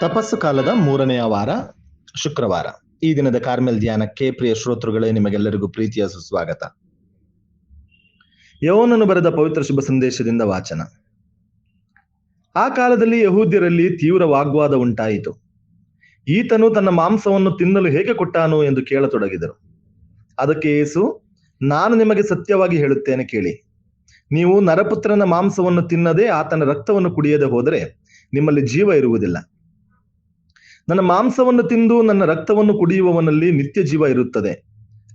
ತಪಸ್ಸು ಕಾಲದ ಮೂರನೆಯ ವಾರ, ಶುಕ್ರವಾರ. ಈ ದಿನದ ಕಾರ್ಮೆಲ್ ಧ್ಯಾನಕ್ಕೆ ಪ್ರಿಯ ಶ್ರೋತೃಗಳೇ, ನಿಮಗೆಲ್ಲರಿಗೂ ಪ್ರೀತಿಯ ಸುಸ್ವಾಗತ. ಯವನನ್ನು ಬರೆದ ಪವಿತ್ರ ಶುಭ ಸಂದೇಶದಿಂದ ವಾಚನ. ಆ ಕಾಲದಲ್ಲಿ ಯಹೂದ್ಯರಲ್ಲಿ ತೀವ್ರ ವಾಗ್ವಾದ ಉಂಟಾಯಿತು. ಈತನು ತನ್ನ ಮಾಂಸವನ್ನು ತಿನ್ನಲು ಹೇಗೆ ಕೊಟ್ಟಾನು ಎಂದು ಕೇಳತೊಡಗಿದರು. ಅದಕ್ಕೆ ಯೇಸು, ನಾನು ನಿಮಗೆ ಸತ್ಯವಾಗಿ ಹೇಳುತ್ತೇನೆ ಕೇಳಿ. ನೀವು ನರಪುತ್ರನ ಮಾಂಸವನ್ನು ತಿನ್ನದೆ ಆತನ ರಕ್ತವನ್ನು ಕುಡಿಯದೆ ಹೋದರೆ ನಿಮ್ಮಲ್ಲಿ ಜೀವ ಇರುವುದಿಲ್ಲ. ನನ್ನ ಮಾಂಸವನ್ನು ತಿಂದು ನನ್ನ ರಕ್ತವನ್ನು ಕುಡಿಯುವವನಲ್ಲಿ ನಿತ್ಯ ಜೀವ ಇರುತ್ತದೆ.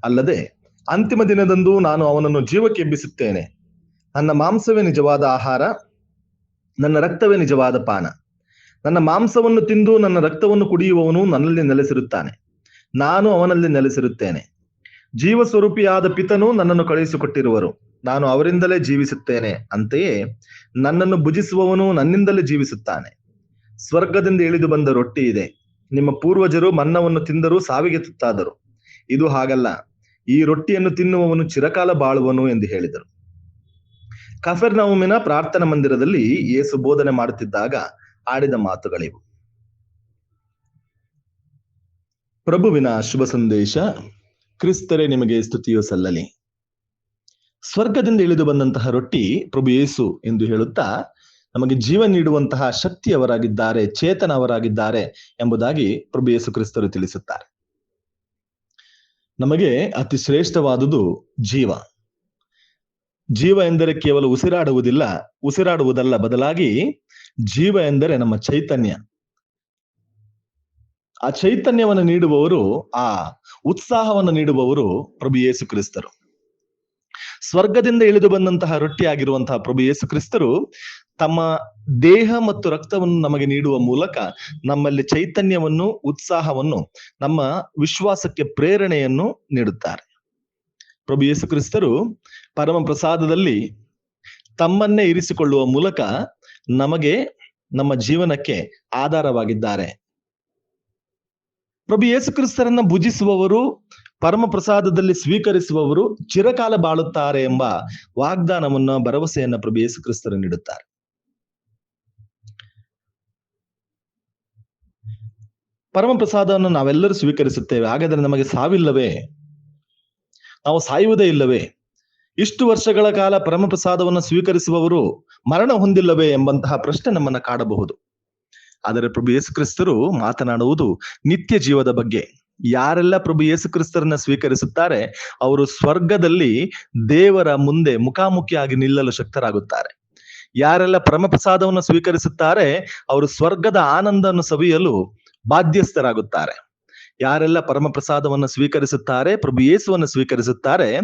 ಅಲ್ಲದೆ ಅಂತಿಮ ದಿನದಂದು ನಾನು ಅವನನ್ನು ಜೀವಕ್ಕೆ ಎಬ್ಬಿಸುತ್ತೇನೆ. ನನ್ನ ಮಾಂಸವೇ ನಿಜವಾದ ಆಹಾರ, ನನ್ನ ರಕ್ತವೇ ನಿಜವಾದ ಪಾನ. ನನ್ನ ಮಾಂಸವನ್ನು ತಿಂದು ನನ್ನ ರಕ್ತವನ್ನು ಕುಡಿಯುವವನು ನನ್ನಲ್ಲಿ ನೆಲೆಸಿರುತ್ತಾನೆ. ನಾನು ಅವನಲ್ಲಿ ನೆಲೆಸಿರುತ್ತೇನೆ. ಜೀವ ಸ್ವರೂಪಿಯಾದ ಪಿತನು ನನ್ನನ್ನು ಕಳುಹಿಸಿಕೊಟ್ಟಿರುವರು. ನಾನು ಅವರಿಂದಲೇ ಜೀವಿಸುತ್ತೇನೆ. ಅಂತೆಯೇ ನನ್ನನ್ನು ಭುಜಿಸುವವನು ನನ್ನಿಂದಲೇ ಜೀವಿಸುತ್ತಾನೆ. ಸ್ವರ್ಗದಿಂದ ಇಳಿದು ಬಂದ ರೊಟ್ಟಿ ಇದೆ. ನಿಮ್ಮ ಪೂರ್ವಜರು ಮನ್ನವನ್ನು ತಿಂದರೂ ಸಾವಿಗೆ ತುತ್ತಾದರು. ಇದು ಹಾಗಲ್ಲ. ಈ ರೊಟ್ಟಿಯನ್ನು ತಿನ್ನುವವನು ಚಿರಕಾಲ ಬಾಳುವನು ಎಂದು ಹೇಳಿದರು. ಕಫರ್ನವುಮಿನ ಪ್ರಾರ್ಥನಾ ಮಂದಿರದಲ್ಲಿ ಏಸು ಬೋಧನೆ ಮಾಡುತ್ತಿದ್ದಾಗ ಆಡಿದ ಮಾತುಗಳಿವು. ಪ್ರಭುವಿನ ಶುಭ ಸಂದೇಶ, ಕ್ರಿಸ್ತರೇ ನಿಮಗೆ ಸ್ತುತಿಯು ಸಲ್ಲಲಿ. ಸ್ವರ್ಗದಿಂದ ಇಳಿದು ಬಂದಂತಹ ರೊಟ್ಟಿ ಪ್ರಭು ಯೇಸು ಎಂದು ಹೇಳುತ್ತಾ ನಮಗೆ ಜೀವ ನೀಡುವಂತಹ ಶಕ್ತಿಯವರಾಗಿದ್ದಾರೆ, ಚೇತನವರಾಗಿದ್ದಾರೆ ಎಂಬುದಾಗಿ ಪ್ರಭು ಯೇಸು ಕ್ರಿಸ್ತರು ತಿಳಿಸುತ್ತಾರೆ. ನಮಗೆ ಅತಿ ಶ್ರೇಷ್ಠವಾದುದು ಜೀವ. ಜೀವ ಎಂದರೆ ಕೇವಲ ಉಸಿರಾಡುವುದಿಲ್ಲ, ಉಸಿರಾಡುವುದಲ್ಲ ಬದಲಾಗಿ ಜೀವ ಎಂದರೆ ನಮ್ಮ ಚೈತನ್ಯ. ಆ ಚೈತನ್ಯವನ್ನು ನೀಡುವವರು, ಆ ಉತ್ಸಾಹವನ್ನು ನೀಡುವವರು ಪ್ರಭು ಯೇಸು ಕ್ರಿಸ್ತರು. ಸ್ವರ್ಗದಿಂದ ಇಳಿದು ಬಂದಂತಹ ರೊಟ್ಟಿಯಾಗಿರುವಂತಹ ಪ್ರಭು ಯೇಸು ಕ್ರಿಸ್ತರು ತಮ್ಮ ದೇಹ ಮತ್ತು ರಕ್ತವನ್ನು ನಮಗೆ ನೀಡುವ ಮೂಲಕ ನಮ್ಮಲ್ಲಿ ಚೈತನ್ಯವನ್ನು, ಉತ್ಸಾಹವನ್ನು, ನಮ್ಮ ವಿಶ್ವಾಸಕ್ಕೆ ಪ್ರೇರಣೆಯನ್ನು ನೀಡುತ್ತಾರೆ. ಪ್ರಭು ಯೇಸು ಕ್ರಿಸ್ತರು ಪರಮ ಪ್ರಸಾದದಲ್ಲಿ ತಮ್ಮನ್ನೇ ಇರಿಸಿಕೊಳ್ಳುವ ಮೂಲಕ ನಮಗೆ ನಮ್ಮ ಜೀವನಕ್ಕೆ ಆಧಾರವಾಗಿದ್ದಾರೆ. ಪ್ರಭು ಯೇಸು ಕ್ರಿಸ್ತರನ್ನ ಭುಜಿಸುವವರು, ಪರಮ ಪ್ರಸಾದದಲ್ಲಿ ಸ್ವೀಕರಿಸುವವರು ಚಿರಕಾಲ ಬಾಳುತ್ತಾರೆ ಎಂಬ ವಾಗ್ದಾನವನ್ನ ಭರವಸೆಯನ್ನ ಪ್ರಭು ಯೇಸು ಕ್ರಿಸ್ತರು ನೀಡುತ್ತಾರೆ. ಪರಮ ಪ್ರಸಾದವನ್ನು ನಾವೆಲ್ಲರೂ ಸ್ವೀಕರಿಸುತ್ತೇವೆ. ಹಾಗಾದರೆ ನಮಗೆ ಸಾವಿಲ್ಲವೇ? ನಾವು ಸಾಯುವುದೇ ಇಲ್ಲವೇ? ಇಷ್ಟು ವರ್ಷಗಳ ಕಾಲ ಪರಮ ಪ್ರಸಾದವನ್ನು ಸ್ವೀಕರಿಸುವವರು ಮರಣ ಹೊಂದಿಲ್ಲವೇ ಎಂಬಂತಹ ಪ್ರಶ್ನೆ ನಮ್ಮನ್ನ ಕಾಡಬಹುದು. ಆದರೆ ಪ್ರಭು ಯೇಸುಕ್ರಿಸ್ತರು ಮಾತನಾಡುವುದು ನಿತ್ಯ ಜೀವದ ಬಗ್ಗೆ. ಯಾರೆಲ್ಲ ಪ್ರಭು ಯೇಸು ಕ್ರಿಸ್ತರನ್ನ ಸ್ವೀಕರಿಸುತ್ತಾರೆ, ಅವರು ಸ್ವರ್ಗದಲ್ಲಿ ದೇವರ ಮುಂದೆ ಮುಖಾಮುಖಿಯಾಗಿ ನಿಲ್ಲಲು ಶಕ್ತರಾಗುತ್ತಾರೆ. ಯಾರೆಲ್ಲ ಪರಮ ಪ್ರಸಾದವನ್ನು ಸ್ವೀಕರಿಸುತ್ತಾರೆ, ಅವರು ಸ್ವರ್ಗದ ಆನಂದವನ್ನು ಸವಿಯಲು ಬಾಧ್ಯಸ್ಥರಾಗುತ್ತಾರೆ. ಯಾರೆಲ್ಲ ಪರಮ ಪ್ರಸಾದವನ್ನು ಸ್ವೀಕರಿಸುತ್ತಾರೆ, ಪ್ರಭು ಯೇಸುವನ್ನು ಸ್ವೀಕರಿಸುತ್ತಾರೆ,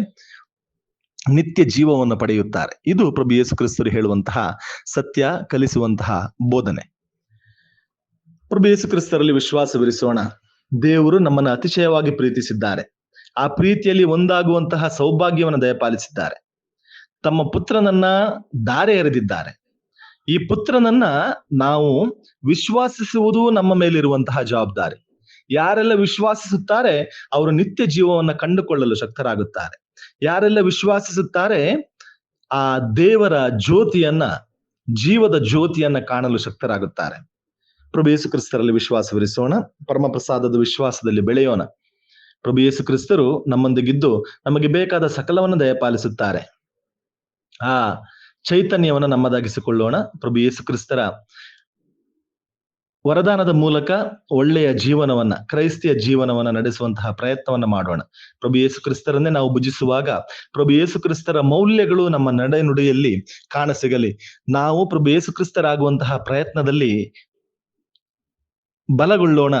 ನಿತ್ಯ ಜೀವವನ್ನು ಪಡೆಯುತ್ತಾರೆ. ಇದು ಪ್ರಭು ಯೇಸು ಕ್ರಿಸ್ತರು ಹೇಳುವಂತಹ ಸತ್ಯ ಕಲಿಸುವಂತಹ ಬೋಧನೆ. ಪ್ರಭು ಯೇಸು ಕ್ರಿಸ್ತರಲ್ಲಿ ವಿಶ್ವಾಸವಿರಿಸೋಣ. ದೇವರು ನಮ್ಮನ್ನು ಅತಿಶಯವಾಗಿ ಪ್ರೀತಿಸಿದ್ದಾರೆ. ಆ ಪ್ರೀತಿಯಲ್ಲಿ ಒಂದಾಗುವಂತಹ ಸೌಭಾಗ್ಯವನ್ನು ದಯಪಾಲಿಸಿದ್ದಾರೆ. ತಮ್ಮ ಪುತ್ರನನ್ನ ದಾರೆ ಎರೆದಿದ್ದಾರೆ ಈ ಪುತ್ರನನ್ನ ನಾವು ವಿಶ್ವಾಸಿಸುವುದು ನಮ್ಮ ಮೇಲಿರುವಂತಹ ಜವಾಬ್ದಾರಿ. ಯಾರೆಲ್ಲ ವಿಶ್ವಾಸಿಸುತ್ತಾರೆ, ಅವರು ನಿತ್ಯ ಜೀವವನ್ನ ಕಂಡುಕೊಳ್ಳಲು ಶಕ್ತರಾಗುತ್ತಾರೆ. ಯಾರೆಲ್ಲ ವಿಶ್ವಾಸಿಸುತ್ತಾರೆ, ಆ ದೇವರ ಜ್ಯೋತಿಯನ್ನ, ಜೀವದ ಜ್ಯೋತಿಯನ್ನ ಕಾಣಲು ಶಕ್ತರಾಗುತ್ತಾರೆ. ಪ್ರಭು ಯೇಸು ಕ್ರಿಸ್ತರಲ್ಲಿ ವಿಶ್ವಾಸವಿರಿಸೋಣ ಪರಮ ಪ್ರಸಾದದ ವಿಶ್ವಾಸದಲ್ಲಿ ಬೆಳೆಯೋಣ. ಪ್ರಭು ಯೇಸು ಕ್ರಿಸ್ತರು ನಮ್ಮೊಂದಿಗಿದ್ದು, ನಮಗೆ ಬೇಕಾದ ಸಕಲವನ್ನು ದಯಪಾಲಿಸುತ್ತಾರೆ. ಆ ಚೈತನ್ಯವನ್ನು ನಮ್ಮದಾಗಿಸಿಕೊಳ್ಳೋಣ. ಪ್ರಭು ಯೇಸು ಕ್ರಿಸ್ತರ ವರದಾನದ ಮೂಲಕ ಒಳ್ಳೆಯ ಜೀವನವನ್ನ, ಕ್ರೈಸ್ತಿಯ ಜೀವನವನ್ನ ನಡೆಸುವಂತಹ ಪ್ರಯತ್ನವನ್ನ ಮಾಡೋಣ. ಪ್ರಭು ಯೇಸು ಕ್ರಿಸ್ತರನ್ನೇ ನಾವು ಭುಜಿಸುವಾಗ, ಪ್ರಭು ಯೇಸು ಕ್ರಿಸ್ತರ ಮೌಲ್ಯಗಳು ನಮ್ಮ ನಡೆನುಡಿಯಲ್ಲಿ ಕಾಣಸಿಗಲಿ. ನಾವು ಪ್ರಭು ಯೇಸು ಕ್ರಿಸ್ತರಾಗುವಂತಹ ಪ್ರಯತ್ನದಲ್ಲಿ ಬಲಗೊಳ್ಳೋಣ.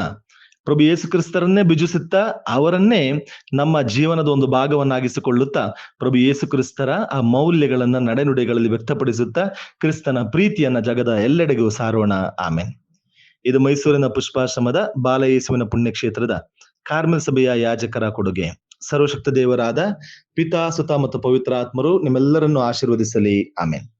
ಪ್ರಭು ಯೇಸು ಕ್ರಿಸ್ತರನ್ನೇ ಬಿಜಿಸುತ್ತ ಅವರನ್ನೇ ನಮ್ಮ ಜೀವನದ ಒಂದು ಭಾಗವನ್ನಾಗಿಸಿಕೊಳ್ಳುತ್ತಾ ಪ್ರಭು ಯೇಸು ಕ್ರಿಸ್ತರ ಆ ಮೌಲ್ಯಗಳನ್ನ, ನಡೆನುಡಿಗಳಲ್ಲಿ ವ್ಯಕ್ತಪಡಿಸುತ್ತಾ ಕ್ರಿಸ್ತನ ಪ್ರೀತಿಯನ್ನ ಜಗದ ಎಲ್ಲೆಡೆಗೂ ಸಾರೋಣ. ಆಮೇನ್. ಇದು ಮೈಸೂರಿನ ಪುಷ್ಪಾಶ್ರಮದ ಬಾಲಯೇಸುವಿನ ಪುಣ್ಯಕ್ಷೇತ್ರದ ಕಾರ್ಮೆಲ್ ಸಭೆಯ ಯಾಜಕರ ಕೊಡುಗೆ. ಸರ್ವಶಕ್ತ ದೇವರಾದ ಪಿತಾ, ಸುತ ಮತ್ತು ಪವಿತ್ರಾತ್ಮರು ನಿಮ್ಮೆಲ್ಲರನ್ನು ಆಶೀರ್ವದಿಸಲಿ. ಆಮೇನ್.